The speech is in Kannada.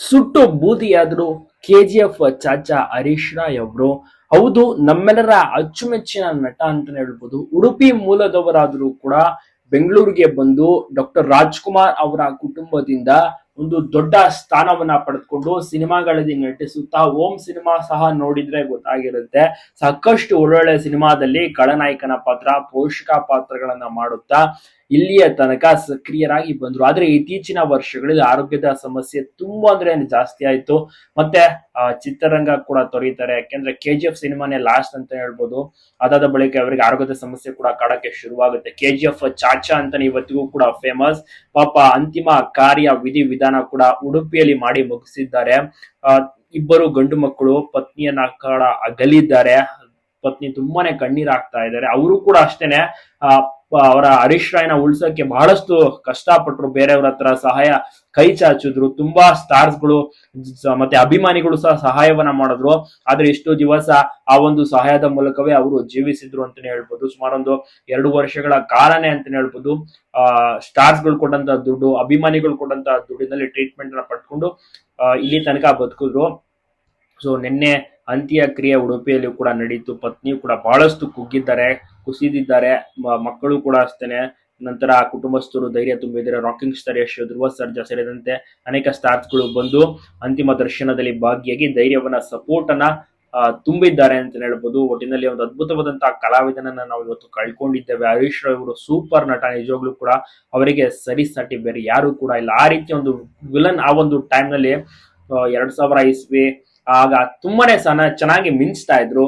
ಸುಟ್ಟು ಬೂದಿಯಾದ್ರು K G F Chacha Harish ಅವರು. ಹೌದು, ನಮ್ಮೆಲ್ಲರ ಅಚ್ಚುಮೆಚ್ಚಿನ ನಟ ಅಂತಾನೆ ಹೇಳ್ಬೋದು. ಉಡುಪಿ ಮೂಲದವರಾದರೂ ಕೂಡ ಬೆಂಗಳೂರಿಗೆ ಬಂದು ಡಾಕ್ಟರ್ ರಾಜ್ಕುಮಾರ್ ಅವರ ಕುಟುಂಬದಿಂದ ಒಂದು ದೊಡ್ಡ ಸ್ಥಾನವನ್ನ ಪಡೆದುಕೊಂಡು ಸಿನಿಮಾಗಳಲ್ಲಿ ನಟಿಸುತ್ತಾ ಓಂ ಸಿನಿಮಾ ಸಹ ನೋಡಿದ್ರೆ ಗೊತ್ತಾಗಿರುತ್ತೆ. ಸಾಕಷ್ಟು ಒಳ್ಳೊಳ್ಳೆ ಸಿನಿಮಾದಲ್ಲಿ ಖಳನಾಯಕನ ಪಾತ್ರ, ಪೋಷಕ ಪಾತ್ರಗಳನ್ನ ಮಾಡುತ್ತಾ ಇಲ್ಲಿಯ ತನಕ ಸಕ್ರಿಯರಾಗಿ ಬಂದ್ರು. ಆದ್ರೆ ಇತ್ತೀಚಿನ ವರ್ಷಗಳಲ್ಲಿ ಆರೋಗ್ಯದ ಸಮಸ್ಯೆ ತುಂಬಾ ಅಂದ್ರೆ ಜಾಸ್ತಿ ಆಯ್ತು. ಮತ್ತೆ ಚಿತ್ರರಂಗ ಕೂಡ ತೊರೀತಾರೆ. ಯಾಕೆಂದ್ರೆ ಕೆ ಜಿ ಎಫ್ ಸಿನಿಮಾನೇ ಲಾಸ್ಟ್ ಅಂತ ಹೇಳ್ಬೋದು. ಅದಾದ ಬಳಿಕ ಅವರಿಗೆ ಆರೋಗ್ಯದ ಸಮಸ್ಯೆ ಕೂಡ ಕಾಡಕ್ಕೆ ಶುರುವಾಗುತ್ತೆ. ಕೆ ಜಿ ಎಫ್ ಚಾಚಾ ಅಂತಾನೆ ಇವತ್ತಿಗೂ ಕೂಡ ಫೇಮಸ್ ಪಾಪ ಅಂತಿಮ ಕಾರ್ಯ ವಿಧಿ ವಿಧಾನ ಕೂಡ ಉಡುಪಿಯಲ್ಲಿ ಮಾಡಿ ಮುಗಿಸಿದ್ದಾರೆ. ಇಬ್ಬರು ಗಂಡು ಮಕ್ಕಳು ಪತ್ನಿಯನ್ನ ಕಾಡ ಅಗಲಿದ್ದಾರೆ. ಪತ್ನಿ ತುಂಬಾನೇ ಕಣ್ಣೀರಾಗ್ತಾ ಇದ್ದಾರೆ. ಅವರು ಕೂಡ ಅಷ್ಟೇನೆ ಅವರ ಹರೀಶ್ ರಾಯ್ನ ಉಳ್ಸೋಕೆ ಬಹಳಷ್ಟು ಕಷ್ಟಪಟ್ರು, ಬೇರೆಯವ್ರ ಹತ್ರ ಸಹಾಯ ಕೈ ಚಾಚಿದ್ರು, ತುಂಬಾ ಸ್ಟಾರ್ಸ್ಗಳು ಮತ್ತೆ ಅಭಿಮಾನಿಗಳು ಸಹ ಸಹಾಯವನ್ನ ಮಾಡಿದ್ರು. ಆದ್ರೆ ಇಷ್ಟು ದಿವಸ ಆ ಒಂದು ಸಹಾಯದ ಮೂಲಕವೇ ಅವರು ಜೀವಿಸಿದ್ರು ಅಂತಾನೆ ಹೇಳ್ಬೋದು. ಸುಮಾರೊಂದು ಎರಡು ವರ್ಷಗಳ ಕಾಲನೇ ಅಂತಾನೆ ಹೇಳ್ಬೋದು. ಆ ಸ್ಟಾರ್ಸ್ಗಳು ಕೊಟ್ಟಂತ ದುಡ್ಡು, ಅಭಿಮಾನಿಗಳು ಕೊಟ್ಟಂತ ದುಡ್ಡಿನಲ್ಲಿ ಟ್ರೀಟ್ಮೆಂಟ್ ಅನ್ನ ಪಡ್ಕೊಂಡು ಇಲ್ಲಿ ತನಕ ಬದುಕಿದ್ರು. ಸೊ, ನಿನ್ನೆ ಅಂತ್ಯಕ್ರಿಯೆ ಉಡುಪಿಯಲ್ಲಿ ಕೂಡ ನಡೀತು. ಪತ್ನಿ ಕೂಡ ಬಹಳಷ್ಟು ಕುಗ್ಗಿದ್ದಾರೆ. ಕುಸಿದಿದ್ದಾರೆ. ಮಕ್ಕಳು ಕೂಡ ಅಷ್ಟೇನೆ. ನಂತರ ಕುಟುಂಬಸ್ಥರು ಧೈರ್ಯ ತುಂಬಿದ್ದಾರೆ. ರಾಕಿಂಗ್ ಸ್ಟಾರ್ ಯಶ್ ಧ್ರುವ ಸರ್ಜಾ ಸೇರಿದಂತೆ ಅನೇಕ ಸ್ಟಾರ್ಸ್ಗಳು ಬಂದು ಅಂತಿಮ ದರ್ಶನದಲ್ಲಿ ಭಾಗಿಯಾಗಿ ಧೈರ್ಯವನ್ನ ಸಪೋರ್ಟ್ ಅನ್ನ ತುಂಬಿದ್ದಾರೆ ಅಂತ ಹೇಳ್ಬೋದು. ಒಟ್ಟಿನಲ್ಲಿ ಒಂದು ಅದ್ಭುತವಾದಂತಹ ಕಲಾವಿದನನ್ನ ನಾವು ಇವತ್ತು ಕಳ್ಕೊಂಡಿದ್ದೇವೆ. ಹರೀಶ್ ರಾವ್ ಇವರು ಸೂಪರ್ ನಟ. ನಿಜವಾಗ್ಲೂ ಕೂಡ ಅವರಿಗೆ ಸರಿಸಾಟಿ ಬೇರೆ ಯಾರು ಕೂಡ ಇಲ್ಲ. ಆ ರೀತಿ ಒಂದು ವಿಲನ್ ಆ ಒಂದು ಟೈಮ್ನಲ್ಲಿ ಎರಡ್ ಸಾವಿರ ಇಸ್ವಿ ಆಗ ತುಂಬಾನೇ ಸನ ಚೆನ್ನಾಗಿ ಮಿಂಚ್ತಾ ಇದ್ರು.